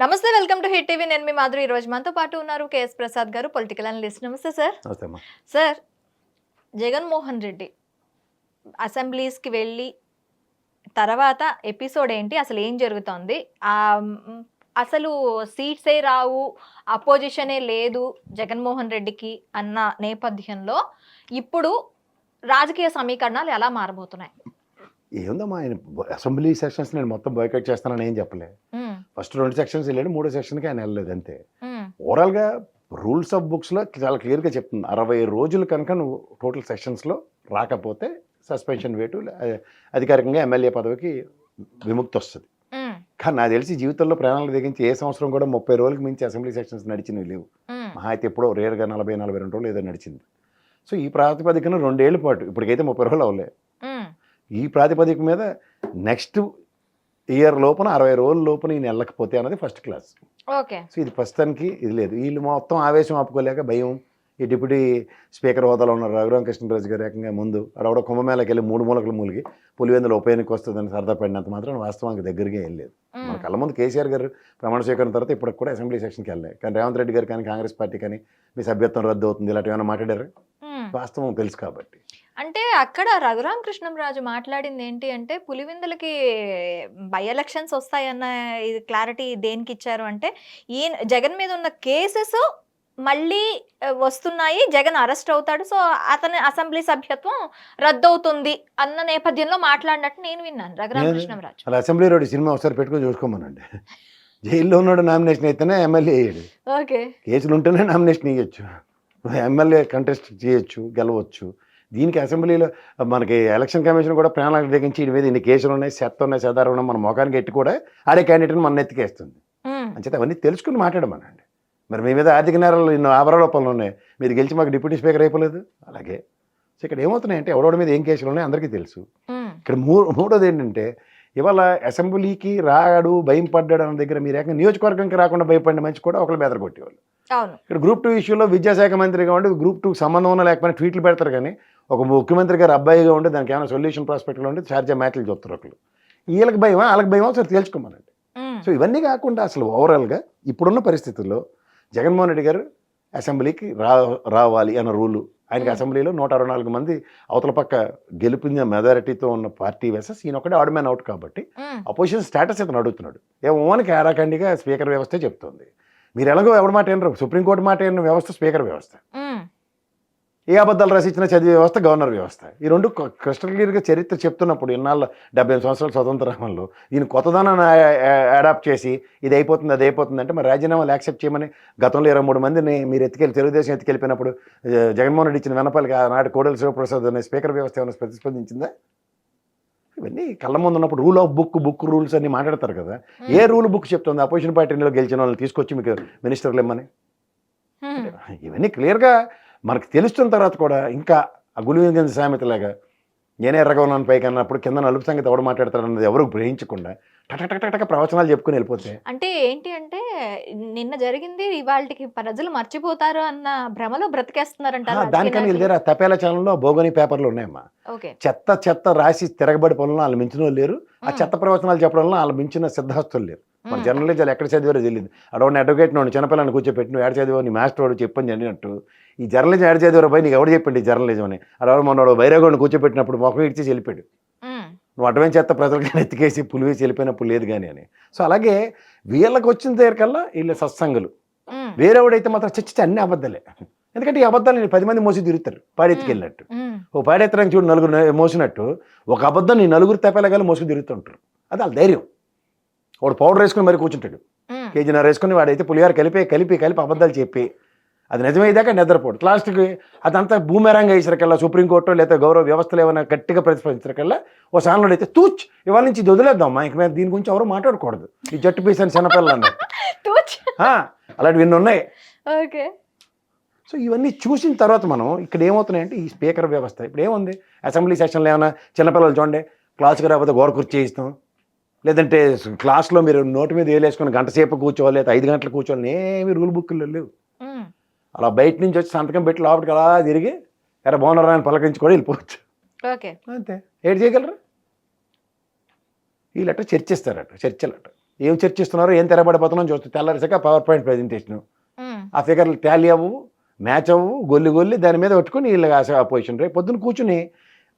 నమస్తే welcome to hit TV. నేను మీ మాధురి. ఈ రోజు మనతో పాటు ఉన్నారు కేఎస్ ప్రసాద్ గారు పొలిటికల్ అనలిస్ట్. నమస్తే సార్. సార్ జగన్మోహన్ రెడ్డి అసెంబ్లీస్కి వెళ్ళి తర్వాత ఎపిసోడ్ ఏంటి? అసలు ఏం జరుగుతోంది? అసలు సీట్సే రావు అపోజిషనే లేదు జగన్మోహన్ రెడ్డికి అన్న నేపథ్యంలో ఇప్పుడు రాజకీయ సమీకరణాలు ఎలా మారబోతున్నాయి? ఏముందమ్మా ఆయన బ- అసెంబ్లీ సెక్షన్స్ నేను మొత్తం బాయ్కట్ చేస్తానని ఏం చెప్పలే. ఫస్ట్ రెండు సెక్షన్స్ వెళ్ళాడు మూడో సెక్షన్కి ఆయన వెళ్ళలేదు అంతే. ఓవరాల్గా రూల్స్ ఆఫ్ బుక్స్లో చాలా క్లియర్గా చెప్తుంది. అరవై రోజులు కనుక నువ్వు టోటల్ సెక్షన్స్లో రాకపోతే సస్పెన్షన్ వేటు అధికారికంగా ఎమ్మెల్యే పదవికి విముక్తి వస్తుంది. కానీ నాకు తెలిసి జీవితంలో ప్రాణాలు దిగించి ఏ సంవత్సరం కూడా ముప్పై రోజులకు మించి అసెంబ్లీ సెక్షన్స్ నడిచినవి లేవు. మ్, మహా అయితే ఎప్పుడో రేర్గా నలభై నలభై రెండు రోజులు ఏదో నడిచింది. సో ఈ ప్రాతిపదికన రెండేళ్ళ పాటు ఇప్పటికైతే ముప్పై రోజులు అవ్వలే. మ్, ఈ ప్రాతిపదిక మీద నెక్స్ట్ ఇయర్ లోపల అరవై రోజుల లోపల ఈయన వెళ్ళకపోతే అన్నది ఫస్ట్ క్లాస్ ఓకే. సో ఇది ప్రస్తుతానికి ఇది లేదు. వీళ్ళు మొత్తం ఆవేశం ఆపుకోలేక భయం. ఈ డిప్యూటీ స్పీకర్ హోదాలో ఉన్న రఘురామ కృష్ణరాజు గారు ఏకంగా ముందు అడవడ కుంభమేళకి వెళ్ళి మూడు మూలకలు మూలిగి పులివెందులు ఉప ఎన్నిక వస్తుందని సరదా పడినంత మాత్రం వాస్తవానికి దగ్గరగా వెళ్ళలేదు మన కళ్ళ ముందు కేసీఆర్ గారు ప్రమాణ స్వీకారం తర్వాత ఇప్పుడు కూడా అసెంబ్లీ సెక్షన్కి వెళ్ళాయి కానీ రేవంత్ రెడ్డి గారు కానీ కాంగ్రెస్ పార్టీ కానీ మీ సభ్యత్వం రద్దు అవుతుంది ఇలాంటి ఏమైనా మాట్లాడారు. వాస్తవం తెలుసు కాబట్టి. అంటే అక్కడ రఘురామ కృష్ణంరాజు మాట్లాడింది ఏంటి అంటే పులివిందులకి బై ఎలక్షన్స్ వస్తాయన్న ఇది క్లారిటీ దేనికి ఇచ్చారు అంటే ఈ జగన్ మీద ఉన్న కేసెస్ మళ్ళీ వస్తున్నాయి. జగన్ అరెస్ట్ అవుతాడు. సో అతని అసెంబ్లీ సభ్యత్వం రద్దవుతుంది అన్న నేపథ్యంలో మాట్లాడినట్టు నేను విన్నాను రఘురామ. కృష్ణంరాజు అలా అసెంబ్లీ రోడ్ సినిమా ఒకసారి పెట్టుకొని చూసుకోమనండి. జైల్లో ఉన్నాడు నామినేషన్ అయితేనే ఎమ్మెల్యే అయ్యాడు. ఓకే. కేసులు ఉంటేనే నామినేషన్ ఇవ్వచ్చు ఎమ్మెల్యే కంటెస్ట్ చేయొచ్చు గెలవచ్చు. దీనికి అసెంబ్లీలో మనకి ఎలక్షన్ కమిషన్ కూడా ప్రాణాలకు తెగించి వీడి మీద ఇన్ని కేసులు ఉన్నాయి చెత్త ఉన్నాయి సెదారు ఉన్నాయి మన మొఖానికి ఎట్టి కూడా ఆడే క్యాండిడేట్ని మన ఎత్తికేస్తుంది అంచేత అవన్నీ తెలుసుకుని మాట్లాడమనండి. మరి మీ మీద ఆర్థిక నేరాలు ఇన్ని ఆభరణోపాలు ఉన్నాయి మీరు గెలిచి మాకు డిప్యూటీ స్పీకర్ అయిపోలేదు? అలాగే. సో ఇక్కడ ఏమవుతున్నాయంటే ఎవడోడి మీద ఏం కేసులు ఉన్నాయి అందరికీ తెలుసు. ఇక్కడ మూ మూడోది ఏంటంటే ఇవాళ అసెంబ్లీకి రాడు భయం పడ్డాడు అన్న దగ్గర మీరు ఏకంగా నియోజకవర్గంకి రాకుండా భయపడిన మంచి కూడా ఒకళ్ళు బెదర కొట్టేవాళ్ళు. ఇక్కడ గ్రూప్ టూ ఇష్యూలో విద్యాశాఖ మంత్రిగా ఉండి గ్రూప్ టూ సంబంధం ఉన్న లేకపోయినా ట్వీట్లు పెడతారు కానీ ఒక ముఖ్యమంత్రి గారు అబ్బాయిగా ఉండి దానికి ఏమైనా సొల్యూషన్ ప్రాస్పెక్ట్లో ఉండి చార్జా మ్యాట్లు చూస్తారు ఒకళ్ళు. వీళ్ళకి భయమా? వాళ్ళకి భయమా? ఒకసారి తేల్చుకోమనండి. సో ఇవన్నీ కాకుండా అసలు ఓవరాల్గా ఇప్పుడున్న పరిస్థితుల్లో జగన్మోహన్ రెడ్డి గారు అసెంబ్లీకి రా రావాలి అన్న రూలు. ఆయనకి. అసెంబ్లీలో నూట అరవై నాలుగు మంది అవతల పక్క గెలిపిన మెజారిటీతో ఉన్న పార్టీ వేసెస్ ఈయన ఒకటే ఆడ్ మ్యాన్ అవుట్ కాబట్టి అపోజిషన్ స్టేటస్ ఇతను అడుగుతున్నాడు. ఏమోనికి ఆరాకండిగా స్పీకర్ వ్యవస్థ చెప్తుంది. మీరు ఎలాగో ఎవరి మాట వినరు. సుప్రీంకోర్టు మాట విన్న వ్యవస్థ స్పీకర్ వ్యవస్థ. ఏ అబద్ధాలు రచించిన చదివే వ్యవస్థ గవర్నర్ వ్యవస్థ. ఈ రెండు క్రిస్టల్ క్లియర్గా చరిత్ర చెప్తున్నప్పుడు ఇన్నాళ్ళ డెబ్బై సంవత్సరాల స్వతంత్రంలో దీని కొత్తదనాన్ని అడాప్ట్ చేసి ఇది అయిపోతుంది అది అయిపోతుంది అంటే మరి రాజీనామాలు యాక్సెప్ట్ చేయమని గతంలో ఇరవై మూడు మందిని మీరు ఎత్తుకెళ్ళి తెలుగుదేశం ఎత్తుకెళ్ళిపోయినప్పుడు జగన్మోహన్ రెడ్డి ఇచ్చిన వెనపాలకి ఆనాటి కోడెల శివప్రసాద్ అనే స్పీకర్ వ్యవస్థ ఏమైనా ప్రతిస్పందించిందా? ఇవన్నీ కళ్ళ ముందు ఉన్నప్పుడు rule of book book rules అన్ని మాట్లాడతారు కదా. ఏ రూల్ బుక్ చెప్తుంది? అపోజిషన్ పార్టీలో గెలిచిన వాళ్ళని తీసుకొచ్చి మీకు మినిస్టర్లు ఇమ్మని? ఇవన్నీ క్లియర్గా మనకు తెలుస్తున్న తర్వాత కూడా ఇంకా ఆ గులివింగన్ సామెతలాగా నేనే ఎర్రగా ఉన్నాను పైకి అన్నప్పుడు కింద నలుపు సంగతి ఎవడు మాట్లాడతాడు అన్నది ఎవరు గ్రహించకుండా టక ప్రవచనాలు చెప్పుకుని వెళ్ళిపోతే. అంటే ఏంటి అంటే నిన్న జరిగింది ఇవాళకి ప్రజలు మర్చిపోతారు అన్న భ్రమలో బ్రతికేస్తున్నారంట దానికన్నా దగ్గర తపేలా ఛానల్లో భోగని పేపర్లు ఉన్నాయమ్మా. చెత్త చెత్త రాసి తిరగబడి పనులను వాళ్ళు మించిన వాళ్ళు లేరు. ఆ చెత్త ప్రవచనాలు చెప్పడం వల్ల వాళ్ళు మించిన సిద్ధాస్తులు లేరు. మన జర్నలిజాలు ఎక్కడ చదివారో తెలియదు అడవుని అడ్వకేట్ నోడు చిన్నపిల్లని కూర్చోపెట్టి నువ్వు ఏడ చదివావు? నీ మాస్టర్ వాడు చెప్పని చదివినట్టు ఈ జర్నలిజం ఏడ చదివారో పోయి నీకు ఎవడు చెప్పండి ఈ జర్నలిజం అని. అడవుడు మొన్నడు బైరాగోడిని కూర్చోపెట్టినప్పుడు మొఖం ఇచ్చి వెళ్ళిపోయాడు ఉమ్, నువ్వు అడ్వెంచర్ చేత ప్రజలకి ఎత్తికేసి పులివేసి వెళ్ళిపోయినప్పుడు లేదు కానీ అని. సో అలాగే వీళ్ళకి వచ్చిన దగ్గరకల్లా వీళ్ళ సత్సంగులు. వేరేవాడైతే మాత్రం చచ్చి అన్ని అబద్ధాలే. ఎందుకంటే ఈ అబద్ధాలు నేను పది మంది మోసి తిరుగుతారు పాడెత్తుకెళ్ళినట్టు. ఓ పాడెత్తడానికి చూడు నలుగురు మోసినట్టు. ఒక అబద్ధం నీ నలుగురు తప్పేలాగా మోసుకు తిరుగుతుంటారు. అది వాళ్ళ ధైర్యం. వాడు పౌడర్ వేసుకుని మరి కూర్చుంటాడు. కేజీన్నర వేసుకుని వాడైతే పులిహార కలిపి కలిపి కలిపి అబద్ధాలు చెప్పి. అది నిజమయ్యేదాకా నిద్రపోడు. లాస్ట్కి అదంతా భూమేరంగా వేసరికల్లా సుప్రీంకోర్టు లేదా గౌరవ వ్యవస్థలు ఏమైనా గట్టిగా ప్రతిపాదించరికల్లా ఓ సాన్లో అయితే తూచ్! ఇవాళ నుంచి ఇది వదిలేద్దాం మా ఇంక మీద దీని గురించి ఎవరు మాట్లాడకూడదు. ఈ జట్టు పీసని చిన్నపిల్లలు అన్నట్టు తూచ్. ఆ, అలాంటివి ఇన్ని ఉన్నాయి? ఓకే. సో ఇవన్నీ చూసిన తర్వాత మనం ఇక్కడ ఏమవుతున్నాయంటే ఈ స్పీకర్ వ్యవస్థ. ఇప్పుడు ఏముంది? అసెంబ్లీ సెషన్లో ఏమైనా చిన్నపిల్లలు చూడండి క్లాస్కి రాకపోతే గోడ కుర్చీ ఇస్తాం లేదంటే క్లాస్లో మీరు నోటి మీద వేలేసుకొని గంట సేపు కూర్చోవాలి లేదా ఐదు గంటలు కూర్చోవాలి ఏమి రూల్ బుక్లు లేవు. అలా బయట నుంచి వచ్చి సంతకం పెట్టి లోపలికి అలా తిరిగి ఎరా బాగున్నారా అని పలకరించి కూడా వెళ్ళిపోవచ్చు. ఓకే. అంతే. ఏడు చేయగలరు? వీళ్ళట చర్చిస్తారట చర్చలట. ఏం చర్చిస్తున్నారో ఏం తెరబడిపోతున్నాం చూస్తే తెల్లారిసాక పవర్ పాయింట్ ప్రజెంటేషన్. ఆ ఫిగర్లు టాలీ అవ్వు మ్యాచ్ అవ్వు గొల్లి గొల్లి దాని మీద పెట్టుకుని వీళ్ళు పొజిషన్ రేపు పొద్దున్న కూర్చుని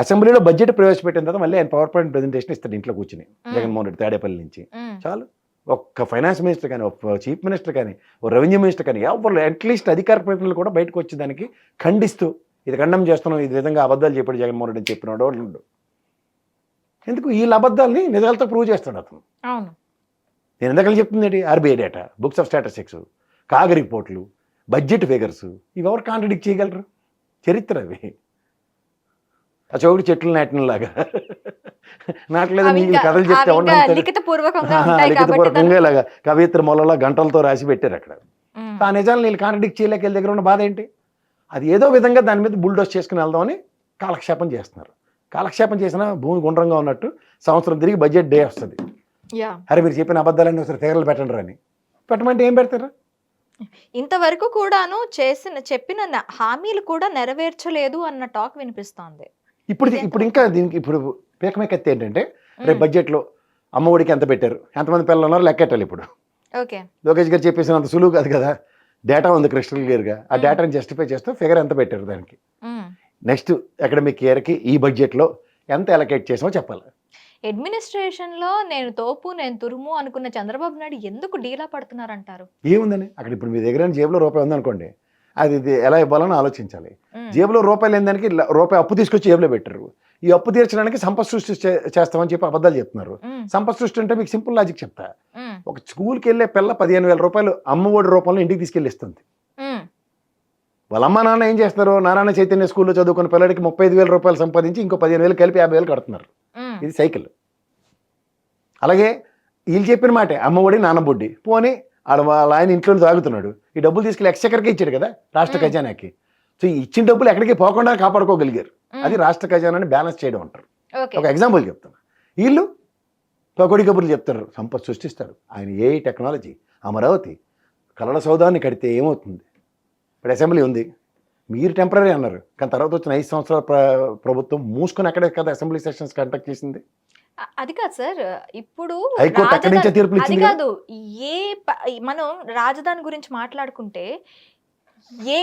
అసెంబ్లీలో బడ్జెట్ ప్రవేశపెట్టిన తర్వాత మళ్ళీ ఆయన పవర్ పాయింట్ ప్రజెంటేషన్ ఇస్తాడు ఇంట్లో కూర్చుని. జగన్మోహన్ రెడ్డి తాడేపల్లి నుంచి. చాలు. ఒక్క ఫైనాన్స్ మినిస్టర్ కానీ ఒక చీఫ్ మినిస్టర్ కానీ ఒక రెవెన్యూ మినిస్టర్ కానీ ఎవరు అట్లీస్ట్ అధికార ప్రతినిధులు కూడా బయటకు వచ్చి దానికి ఖండిస్తూ ఇది ఖండం చేస్తున్నాం ఇది విధంగా అబద్ధాలు చెప్పాడు జగన్మోహన్ రెడ్డి అని చెప్పినాడు వాళ్ళు. ఎందుకు? వీళ్ళ అబద్ధాలని నిజాలతో ప్రూవ్ చేస్తాడు అతను. అవును. నేను ఎందుకని చెప్తుంది RBI data books of statistics CAG రిపోర్ట్లు బడ్జెట్ ఫిగర్స్ ఇవి ఎవరు కాంట్రడిక్ట్ చేయగలరు? చరిత్ర అవి. ఆ చౌకటి చెట్లు నాటినలాగా. నాటలేదు నీళ్ళు కథలు చెప్తే లిఖితపూర్వకంగా ఇలాగా కవిత్ర మొలలో గంటలతో రాసి పెట్టారు అక్కడ. ఆ నిజాలు నీళ్ళు కాంట్రడిక్ట్ చేయలేక వీళ్ళ దగ్గర ఉన్న బాధ ఏంటి? అది ఏదో విధంగా దాని మీద బుల్డోస్ చేసుకుని వెళ్దామని కాలక్షేపం చేస్తున్నారు. కాలక్షేపం చేసిన భూమి గుండ్రంగా ఉన్నట్టు సంవత్సరం తిరిగి బడ్జెట్ డే వస్తుంది. అరే మీరు చెప్పిన అబద్ధాలన్నీ ఒకసారి ఫిగర్లు పెట్టండి అని పెట్టమంటే ఏం పెడతారు? ఇంతవరకు కూడాను చేసిన చెప్పిన హామీలు కూడా నెరవేర్చలేదు అన్న టాక్ వినిపిస్తోంది. ఇప్పుడు ఇప్పుడు ఇంకా దీనికి ఇప్పుడు పీకమేకెత్తి ఏంటంటే రేపు బడ్జెట్లో అమ్మఒడికి ఎంత పెట్టారు? ఎంతమంది పిల్లలు ఉన్నారో? లెక్కెట్టాలి ఇప్పుడు. ఓకే. లోకేష్ గారు చెప్పేసినంత సులువు కాదు కదా. డేటా ఉంది క్రిస్టల్ క్లియర్గా. ఆ. డేటాని జస్టిఫై చేస్తూ ఫిగర్ ఎంత పెట్టారు దానికి. నెక్స్ట్ అకాడమిక్ ఇయర్కి ఈ బడ్జెట్లో ఎంత అలొకేట్ చేసామో చెప్పాలి. అడ్మినిస్ట్రేషన్లో నేను తోపు నేను తురుము అనుకున్న చంద్రబాబు నాయుడు ఎందుకు డీలా పడుతున్నారంటారు? ఏముందని? అక్కడ ఇప్పుడు మీ దగ్గర జేబులో రూపాయి ఉందనుకోండి అది ఇది ఎలా ఇవ్వాలని ఆలోచించాలి. జేబులో రూపాయలు లేని దానికి రూపాయి అప్పు తీసుకొచ్చి జేబులో పెట్టారు. ఈ అప్పు తీర్చడానికి సంపద సృష్టి చేస్తామని చెప్పి అబద్ధాలు చెప్తున్నారు. సంపద సృష్టి అంటే మీకు సింపుల్ లాజిక్ చెప్తా. ఒక స్కూల్కి వెళ్ళే పిల్ల పదిహేను వేల రూపాయలు అమ్మఒడి రూపంలో ఇంటికి తీసుకెళ్ళి ఇస్తుంది. వాళ్ళ అమ్మ నాన్న ఏం చేస్తారు నారాయణ చైతన్య స్కూల్లో చదువుకున్న పిల్లడికి ముప్పై ఐదు వేల రూపాయలు సంపాదించి ఇంకో పదిహేను వేలు కలిపి యాభై వేలు కడుతున్నారు. ఇది సైకిల్. అలాగే వీళ్ళు చెప్పిన మాటే అమ్మఒడి నాన్నబొడ్డి పోనీ ఆడ వాళ్ళ ఆయన ఇంట్లో తాగుతున్నాడు. ఈ డబ్బులు తీసుకెళ్ళి ఎక్స్చక్కర్కి ఇచ్చాడు కదా రాష్ట్ర. ఖజానాకి. సో ఈ ఇచ్చిన డబ్బులు ఎక్కడికి పోకుండా కాపాడుకోగలిగారు. అది రాష్ట్ర ఖజానాని బ్యాలెన్స్ చేయడం అంటారు. ఒక ఎగ్జాంపుల్ చెప్తాను వీళ్ళు పకోడి కబుర్లు చెప్తారు సంపద సృష్టిస్తారు. ఆయన ఏ టెక్నాలజీ అమరావతి కలల సౌదాన్ని కడితే ఏమవుతుంది? ఇప్పుడు అసెంబ్లీ ఉంది. మీరు టెంపరీ అన్నారు. కానీ తర్వాత వచ్చిన ఐదు సంవత్సరాల ప్ర- ప్రభుత్వం మూసుకొని అక్కడే కదా అసెంబ్లీ సెషన్స్ కండక్ట్ చేసింది. అది కాదు సార్. ఇప్పుడు అది కదా. ఏ మనం రాజధాని గురించి మాట్లాడుకుంటే ఏ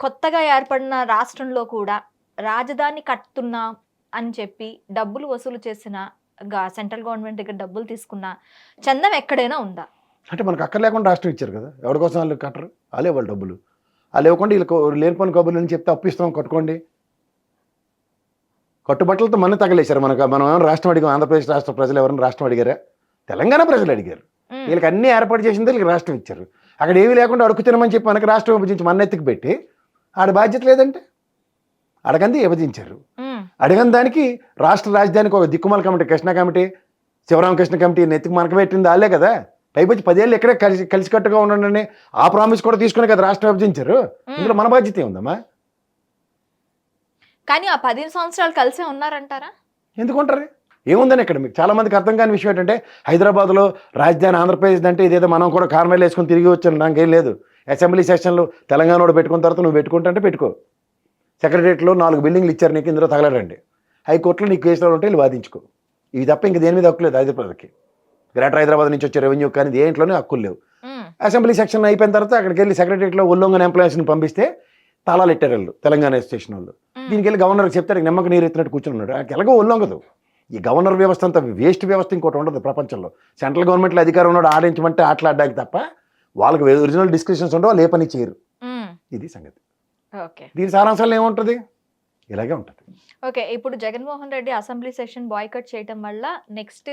కొత్తగా ఏర్పడిన రాష్ట్రంలో కూడా రాజధాని కట్టుతున్నాం అని చెప్పి డబ్బులు వసూలు చేసిన సెంట్రల్ గవర్నమెంట్ దగ్గర డబ్బులు తీసుకున్న చందం ఎక్కడైనా ఉందా? అంటే మనకు అక్కడ లేకుండా రాష్ట్రం ఇచ్చారు కదా? ఎవరి కోసం వాళ్ళు కట్టరు? వాళ్ళే వాళ్ళు డబ్బులు. వాళ్ళు ఇవ్వకుండా వీళ్ళకి లేనిపోని కబుర్లు అని చెప్తే అప్పిస్తాం కట్టుకోండి. కట్టుబట్టలతో మన తగలేశారు మనకు. మనం ఏమైనా రాష్ట్రం అడిగాం ఆంధ్రప్రదేశ్ రాష్ట్ర ప్రజలు ఎవరైనా రాష్ట్రం అడిగారా? తెలంగాణ ప్రజలు అడిగారు. వీళ్ళకి అన్ని ఏర్పాటు చేసింది వీళ్ళకి రాష్ట్రం ఇచ్చారు. అక్కడ ఏమీ లేకుండా అడుగు తినమని చెప్పి మనకి రాష్ట్రం విభజించి మన ఎత్తుకు పెట్టి ఆడ బాధ్యత లేదంటే అడగంది విభజించారు. అడగని దానికి రాష్ట్ర రాజధానికి ఒక దిక్కుమాల committee Krishna committee Sivaramakrishna committee నెత్తికి మనకు పెట్టింది వాళ్ళే కదా. పైపచ్చి పదేళ్ళు ఎక్కడే కలిసి కలిసికట్టుగా ఉండండి ఆ ప్రామిస్ కూడా తీసుకునే కదా రాష్ట్రం విభజించారు. ఇందులో మన బాధ్యత ఏముందమ్మా? కానీ ఆ పదిహేను సంవత్సరాలు కలిసే ఉన్నారంటారా? ఎందుకుంటారు? ఏముందని ఇక్కడ మీకు చాలా మందికి అర్థం కాని విషయం ఏంటంటే హైదరాబాద్లో రాజధాని ఆంధ్రప్రదేశ్ అంటే ఇదేదో మనం కూడా కార్మెల్ వేసుకొని తిరిగి వచ్చాను నాకేం లేదు. అసెంబ్లీ సెషన్లో తెలంగాణ పెట్టుకున్న తర్వాత నువ్వు పెట్టుకుంటే పెట్టుకో. సెక్రటరియట్లో నాలుగు బిల్డింగ్లు ఇచ్చారు నీకు ఇందులో తగలడండి హైకోర్టులో నీకు కేసులు ఉంటే వెళ్ళి వాదించుకో. ఇవి తప్ప ఇంక దేని మీద హక్కు లేదు హైదరాబాద్కి. గ్రేటర్ హైదరాబాద్ నుంచి వచ్చే రెవెన్యూ కానీ దేంట్లోనే హక్కులు లేవు. అసెంబ్లీ సెక్షన్ అయిపోయిన తర్వాత అక్కడికి వెళ్ళి సెక్రటరియట్లో ఉల్లంఘన ఎంప్లాయీస్ని పంపిస్తే తాళాలు ఎట్టారు వాళ్ళు తెలంగాణ స్టేషన్ వాళ్ళు. దీనికి వెళ్ళి గవర్నర్కి చెప్తే నిమ్మక నీరు ఎత్తినట్టు కూర్చుని ఉన్నాడు. ఆయనకి ఎలాగో ఒళ్ళొంగదు ఈ గవర్నర్ వ్యవస్థ అంత వేస్ట్ వ్యవస్థ ఇంకోటి ఉండదు ప్రపంచంలో. సెంట్రల్ గవర్నమెంట్లో అధికారం ఉన్నాడు ఆడించమంటే ఆటలాడడానికి తప్ప వాళ్ళకి ఒరిజినల్ డిస్కషన్స్ ఉండవు వాళ్ళు ఏ పని చేయరు. ఇది సంగతి. దీని సారాంశాలు ఏముంటుంది? ఇలాగే ఉంటుంది. ఓకే ఇప్పుడు Jaganmohan Reddy assembly session boycott చేయడం వల్ల నెక్స్ట్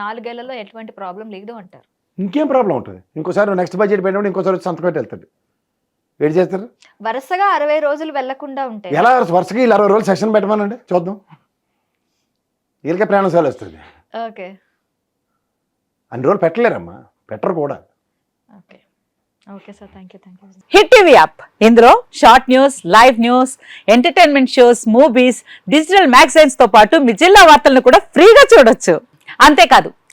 నాలుగేళ్ళలో ఎటువంటి ప్రాబ్లం లేదు అంటారు. ఇంకేం ప్రాబ్లం ఉంటుంది? ఇంకోసారి నెక్స్ట్ బడ్జెట్ పెట్టినప్పుడు ఇంకోసారి సంతకం వెళ్తాడు ఏడు చేస్తారు? వరుసగా అరవై రోజులు వెళ్ళకుండా ఉంటాయి ఎలా వరుసగా వీళ్ళు అరవై రోజులు సెషన్ పెట్టమనండి? చూద్దాం. వీళ్ళకే ప్రయాణశాల వస్తుంది ఓకే. అన్ని రోజులు పెట్టలేరమ్మా. పెట్టరు కూడా. Okay. Okay sir thank you thank you hit TV app. ఇందులో short news live news entertainment shows movies digital మ్యాగజైన్స్తో పాటు మీ జిల్లా వార్తలను కూడా ఫ్రీగా చూడొచ్చు. అంతేకాదు